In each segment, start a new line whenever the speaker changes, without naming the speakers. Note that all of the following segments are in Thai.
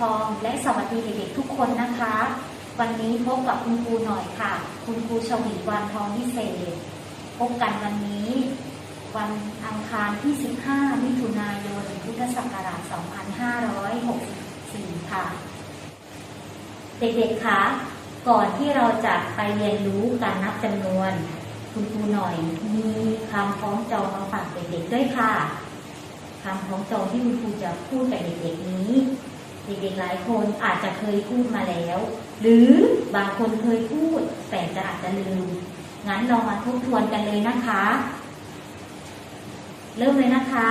คอง และสวัสดีเด็กๆทุกคนนะคะ วันนี้พบกับคุณครูหน่อยค่ะ คุณครูชวีวันทองวิเศษ พบกันวันนี้ วันอังคารที่ 15 มิถุนายน พุทธศักราช 2564 ค่ะ เด็กๆคะก่อนที่เราจะไปเรียนรู้การนับจำนวน คุณครูหน่อยมีคำคล้องจองมาฝากเด็กๆด้วยค่ะคำคล้องจองที่คุณครูจะพูดกับเด็กๆนี้ เด็กๆหลายคนอาจจะเคยพูดมาแล้ว หรือบางคนเคยพูดแต่จะอาจจะลืม งั้นเรามาทบทวนกันเลยนะคะ เริ่มเลยนะคะ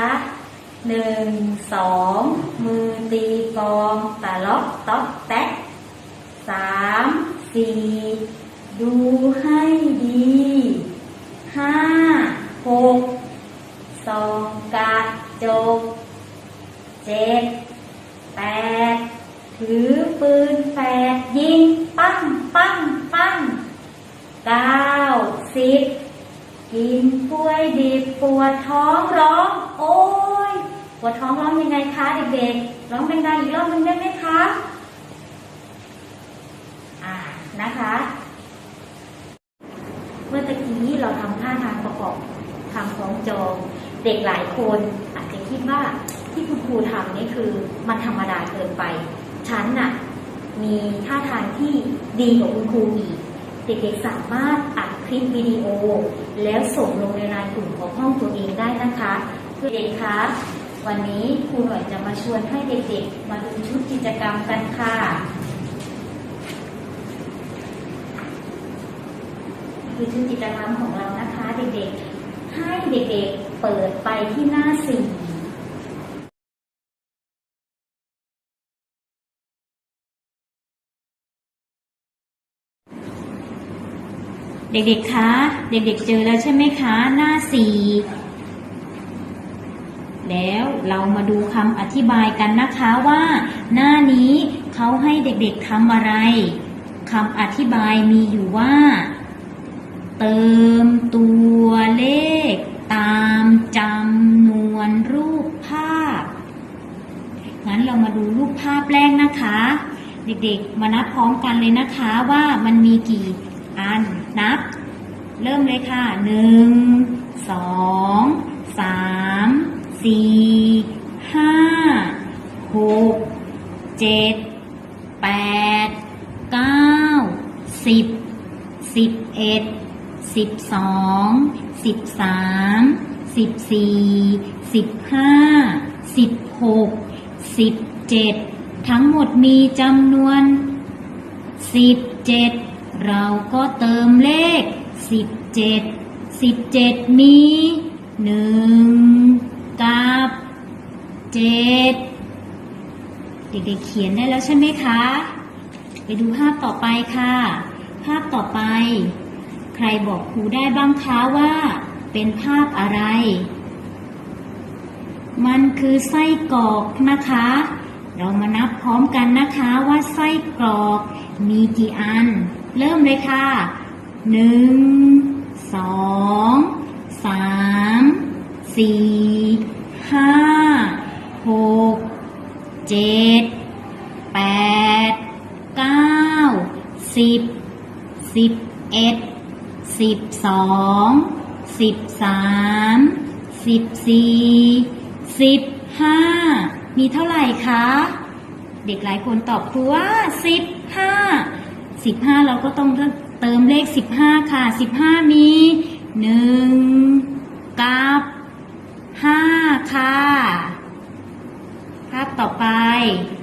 หนึ่งสองมือตีกองตะล็อกต๊อกแต๊กสามสี่ดูให้ดีห้าหกสองกระจกเจ็ดแปด ถือปืนแฝดยิงปั้งปั้งปั้งเก้าสิบกินกล้วยดิบปวดท้องร้อง โอ้ยปวดท้องร้องยังไงคะเด็กๆร้องดังอีกรอบหนึงได้ไหมคะอ่านะคะ เมื่อตะกี้เราทำท่าทางประกอบทำคล้องจอง เด็กหลายคนอาจจะคิดว่าที่คุณครูทำนี่คือมันธรรมดาเกินไป ฉันน่ะมีท่าทางที่ดีกว่าคุณครูอีกเด็กๆสามารถอัดคลิปวิดีโอ แล้วส่งลงในไลน์กลุ่มของห้องตัวเองได้นะคะเด็กๆคะวันนี้ครูหน่อยจะมาชวนให้เด็กๆ มาดูชุดกิจกรรมกันค่ะ คือชุดกิจกรรมของเรานะคะ เด็กๆ ให้เด็กๆ เปิดไปที่หน้าสี่ เด็กๆ คะ เด็กๆ เจอแล้วใช่ไหมคะ หน้าสี่แล้วเรามาดูคำอธิบายกันนะคะว่า หน้านี้เขาให้เด็กๆทำอะไรคำอธิบายมีอยู่ว่า เติมตัวเลข ตามจำนวนรูปภาพ งั้นเรามาดูรูปภาพแรกนะคะ เด็กๆ มานับพร้อมกันเลยนะคะว่ามันมีกี่ันนับ เริ่มเลยค่ะหนึ่งสองสามสี่ห้าหกเจ็ดแปดเก้าสิบสิบเอ็ดสิบสองสิบสามสิบสี่สิบห้าสิบหกสิบเจ็ดทั้งหมดมีจำนวนสิบเจ็ด เราก็เติมเลขสิบเจ็ดสิบเจ็ดมีหนึ่งกับเจ็ดเด็กๆเขียนได้แล้วใช่ไหมคะ ไปดูภาพต่อไปค่ะ ภาพต่อไป ใครบอกครูได้บ้างคะว่าเป็นภาพอะไร มันคือไส้กรอกนะคะ เรามานับพร้อมกันนะคะว่าไส้กรอกมีกี่อัน เริ่มเลยค่ะหนึ่งสองสามสี่ห้าหกเจ็ดแปดเก้าสิบสิบเอ็ดสิบสองสิบสามสิบสี่สิบห้ามีเท่าไหร่คะ เด็กหลายคนตอบครูว่าสิบห้า สิบห้าเราก็ต้องเติมเลขสิบห้าค่ะสิบห้ามีหนึ่งกับห้าค่ะภาพต่อไป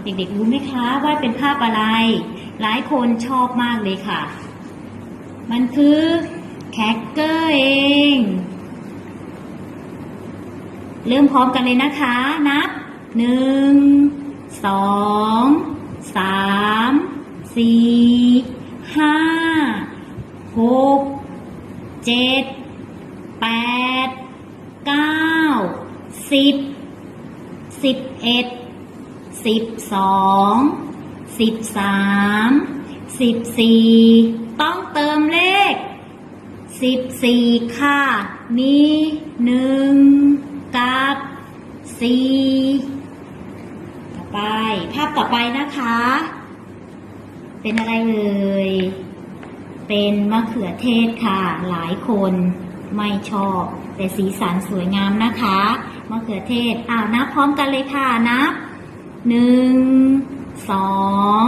เด็กๆรู้ไหมคะว่าเป็นภาพอะไร หลายคนชอบมากเลยค่ะ มันคือแคคเกอร์เองเริ่มพร้อมกันเลยนะคะ นับหนึ่งสองสาม สี่ห้าหกเจ็ดแปดเก้าสิบสิบเอ็ดสิบสองสิบสามสิบสี่ต้องเติมเลขสิบสี่ค่ะ มีหนึ่งกับสี่ต่อไป ภาพต่อไปนะคะ เป็นอะไรเอ่ย เป็นมะเขือเทศค่ะ หลายคนไม่ชอบ แต่สีสันสวยงามนะคะ มะเขือเทศ อ้าวนับพร้อมกันเลยค่ะนับหนึ่งสอง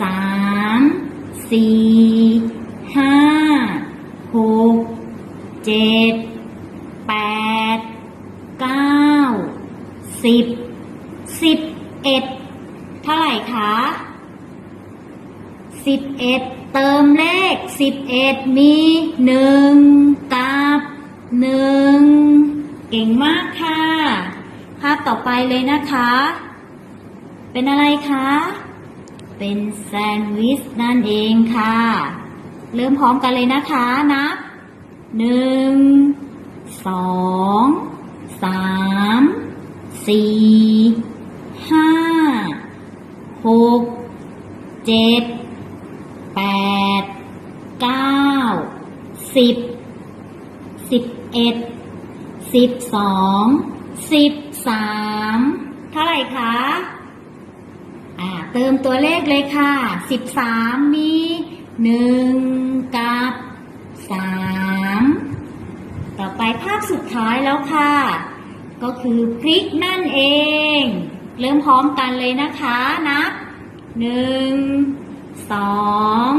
สามสี่ห้าหกเจ็ดแปดเก้าสิบสิบเอ็ดเท่าไหร่คะ สิบเอ็ดเติมเลขสิบเอ็ดมีหนึ่งกับหนึ่งเก่งมากค่ะ ภาพต่อไปเลยนะคะ เป็นอะไรคะ เป็นแซนด์วิชนั่นเองค่ะ เริ่มพร้อมกันเลยนะคะนับหนึ่งสองสามสี่ห้าหกเจ็ดแปดเก้า สิบสิบเอ็ดสิบสองสิบสามเท่าไหร่คะอ่าเติมตัวเลขเลยค่ะสิบสามมีหนึ่งกับสามต่อไปภาพสุดท้ายแล้วค่ะ ก็คือพริกนั่นเอง เริ่มพร้อมกันเลยนะคะนับหนึ่งสอง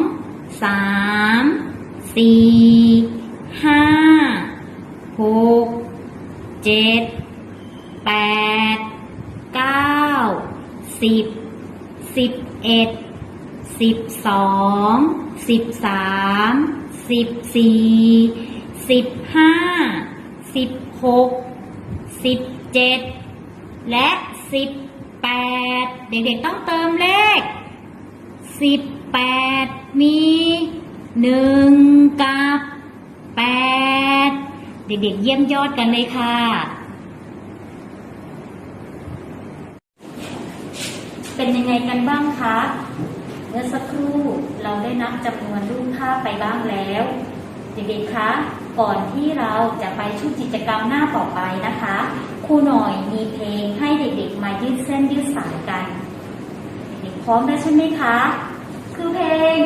สาม สี่ห้าหกเจ็ดแปดเก้าสิบสิบเอ็ดสิบสองสิบสามสิบสี่สิบห้าสิบหกสิบเจ็ดและสิบแปดเด็กๆต้องเติมเลขสิบแปดมีหนึ่ง กับแปดเด็กๆเยี่ยมยอดกันเลยค่ะ เป็นยังไงกันบ้างคะ เมื่อสักครู่เราได้นับจำนวนรูปภาพไปบ้างแล้ว เด็กๆคะก่อนที่เราจะไปชุดกิจกรรมหน้าต่อไปนะคะครูหน่อยมีเพลงให้เด็กๆ มายืดเส้นยืดสายกัน เด็กๆพร้อมแล้วใช่ไหมคะ คือเพลง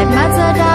that
Mazda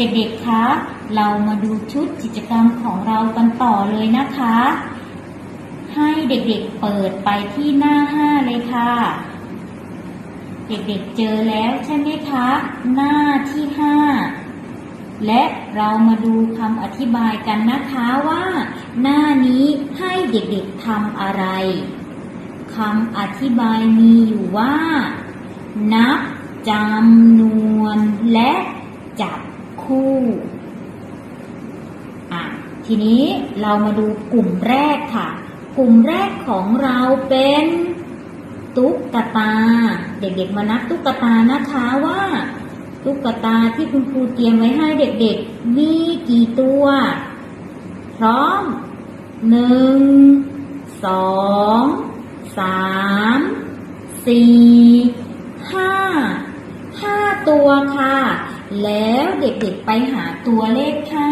เด็กๆ คะ เรามาดูชุดกิจกรรมของเรากันต่อเลยนะคะ ให้เด็กๆ เปิดไปที่หน้าห้าเลยค่ะ เด็กๆ เจอแล้วใช่ไหมคะ หน้าที่ห้า และเรามาดูคำอธิบายกันนะคะว่า หน้านี้ให้เด็กๆทำอะไร คำอธิบายมีอยู่ว่า นับจำนวนและจับ คู่ อะ ทีนี้เรามาดูกลุ่มแรกค่ะ กลุ่มแรกของเราเป็นตุ๊กตา เด็กๆมานับตุ๊กตานะคะว่าตุ๊กตาที่คุณครูเตรียมไว้ให้เด็กๆ มีกี่ตัว พร้อมหนึ่งสองสามสี่ห้าห้าตัวค่ะ แล้วเด็กๆไปหาตัวเลขห้า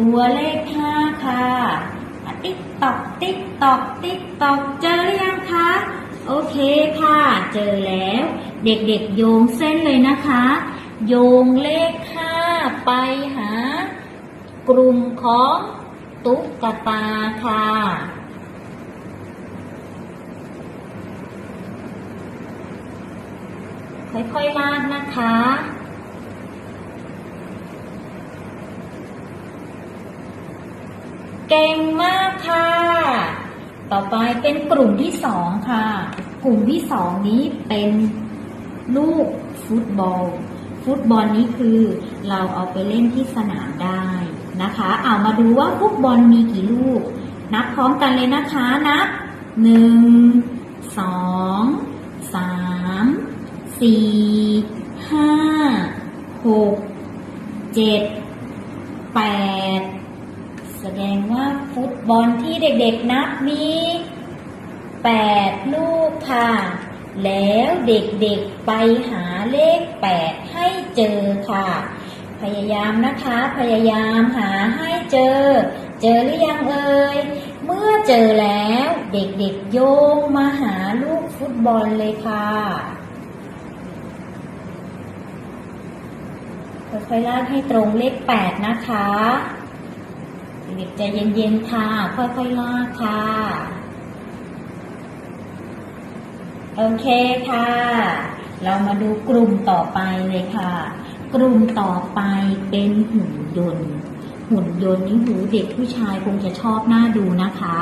ตัวเลขห้าค่ะ ติ๊กตอกติ๊กตอกติ๊กตอกเจอหรือยังคะโอเคค่ะ เจอแล้ว เด็กๆโยงเส้นเลยนะคะ โยงเลขห้าไปหา กลุ่มของตุ๊กตาค่ะค่อยๆลากนะคะ เก่งมากค่ะ ต่อไปเป็นกลุ่มที่สองค่ะ กลุ่มที่สองนี้เป็นลูกฟุตบอล ฟุตบอลนี้คือเราเอาไปเล่นที่สนามได้นะคะ เอามาดูว่าฟุตบอลมีกี่ลูก นับพร้อมกันเลยนะคะ นับหนึ่งสองสามสี่ห้าหกเจ็ดแปด แสดงว่าฟุตบอลที่เด็กๆนับมีแปดลูกค่ะ แล้วเด็กๆไปหาเลขแปดให้เจอค่ะ พยายามนะคะ พยายามหาให้เจอ เจอหรือยังเอ่ย เมื่อเจอแล้วเด็กๆโยงมาหาลูกฟุตบอลเลยค่ะ ค่อยๆลากให้ตรงเลขแปดนะคะ เด็กใจเย็นๆค่ะ ค่อยๆลากค่ะ โอเคค่ะ เรามาดูกลุ่มต่อไปเลยค่ะ กลุ่มต่อไปเป็นหุ่นยนต์หุ่นยนต์นี่หูเด็กผู้ชายคงจะชอบน่าดูนะคะ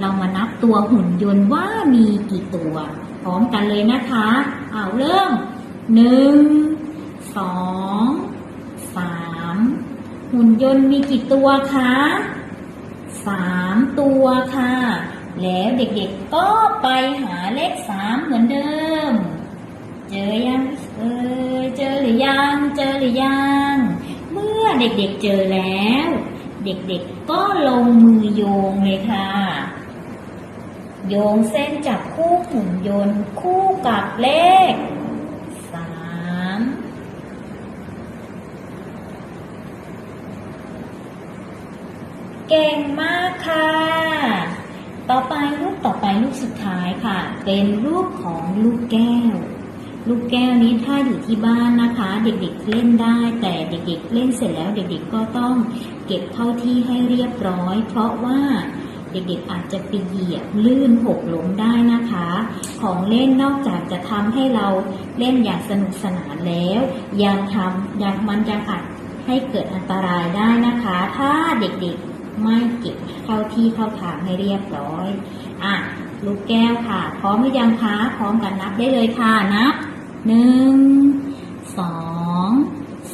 เรามานับตัวหุ่นยนต์ว่ามีกี่ตัว พร้อมกันเลยนะคะเอาเริ่มหนึ่งสองสาม หุ่นยนต์มีกี่ตัวคะสามตัวค่ะ แล้วเด็กๆก็ไปหาเลขสามเหมือนเดิม เจอยังเออเจอหรือยังเจอหรือยังเมื่อเด็กๆเจอแล้ว เด็กๆก็ลงมือโยงเลยค่ะ โยงเส้นจับคู่หุ่นยนต์คู่กับเลขสาม เก่งมากค่ะ ต่อไปรูปต่อไปรูปสุดท้ายค่ะ เป็นรูปของลูกแก้ว ลูกแก้วนี้ถ้าอยู่ที่บ้านนะคะ เด็กๆเล่นได้ แต่เด็กๆเล่นเสร็จแล้ว เด็กๆก็ต้องเก็บเข้าที่ให้เรียบร้อย เพราะว่าเด็กๆอาจจะไปเหยียบลื่นหกล้มได้นะคะ ของเล่นนอกจากจะทำให้เราเล่นอย่างสนุกสนานแล้ว ยังทำยังมันยังอาจให้เกิดอันตรายได้นะคะ ถ้าเด็กๆ ไม่เก็บเข้าที่เข้าทางให้เรียบร้อย อะ ลูกแก้วค่ะ พร้อมหรือยังคะ พร้อมกันนับได้เลยค่ะ นับหนึ่งสอง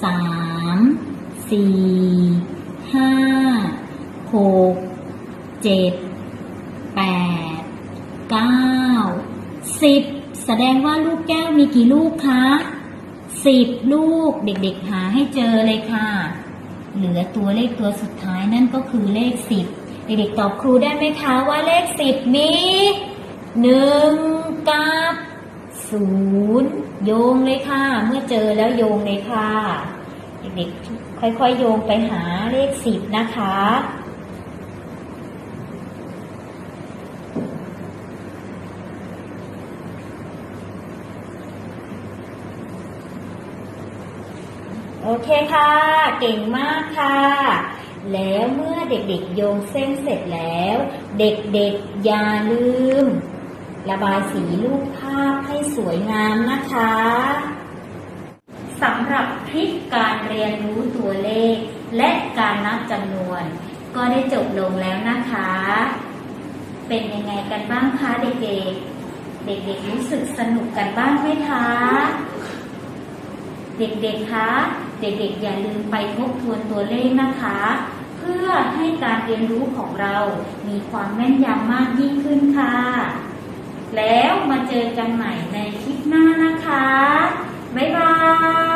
สามสี่ห้าหกเจ็ดแปดเก้าสิบแสดงว่าลูกแก้วมีกี่ลูกคะสิบลูกเด็กๆหาให้เจอเลยค่ะ เหลือตัวเลขตัวสุดท้ายนั่นก็คือเลขสิบเด็กๆตอบครูได้ไหมคะว่าเลขสิบมีหนึ่งกับศูนย์โยงเลยค่ะ เมื่อเจอแล้วโยงเลยค่ะ เด็กๆค่อยๆโยงไปหาเลขสิบนะคะ เคค่ะ เก่งมากค่ะ แล้วเมื่อเด็กๆโยงเส้นเสร็จแล้ว เด็กๆอย่าลืม ระบายสีรูปภาพให้สวยงามนะคะสำหรับคลิปการเรียนรู้ตัวเลข และการนับจำนวน ก็ได้จบลงแล้วนะคะ เป็นยังไงกันบ้างคะเด็กๆ เด็กๆรู้สึกสนุกกันบ้างไหมคะ เด็กๆคะ เด็กๆอย่าลืมไปทบทวนตัวเลขนะคะ เพื่อให้การเรียนรู้ของเรามีความแม่นยำมากยิ่งขึ้นค่ะ แล้วมาเจอกันใหม่ในคลิปหน้านะคะ บ๊ายบาย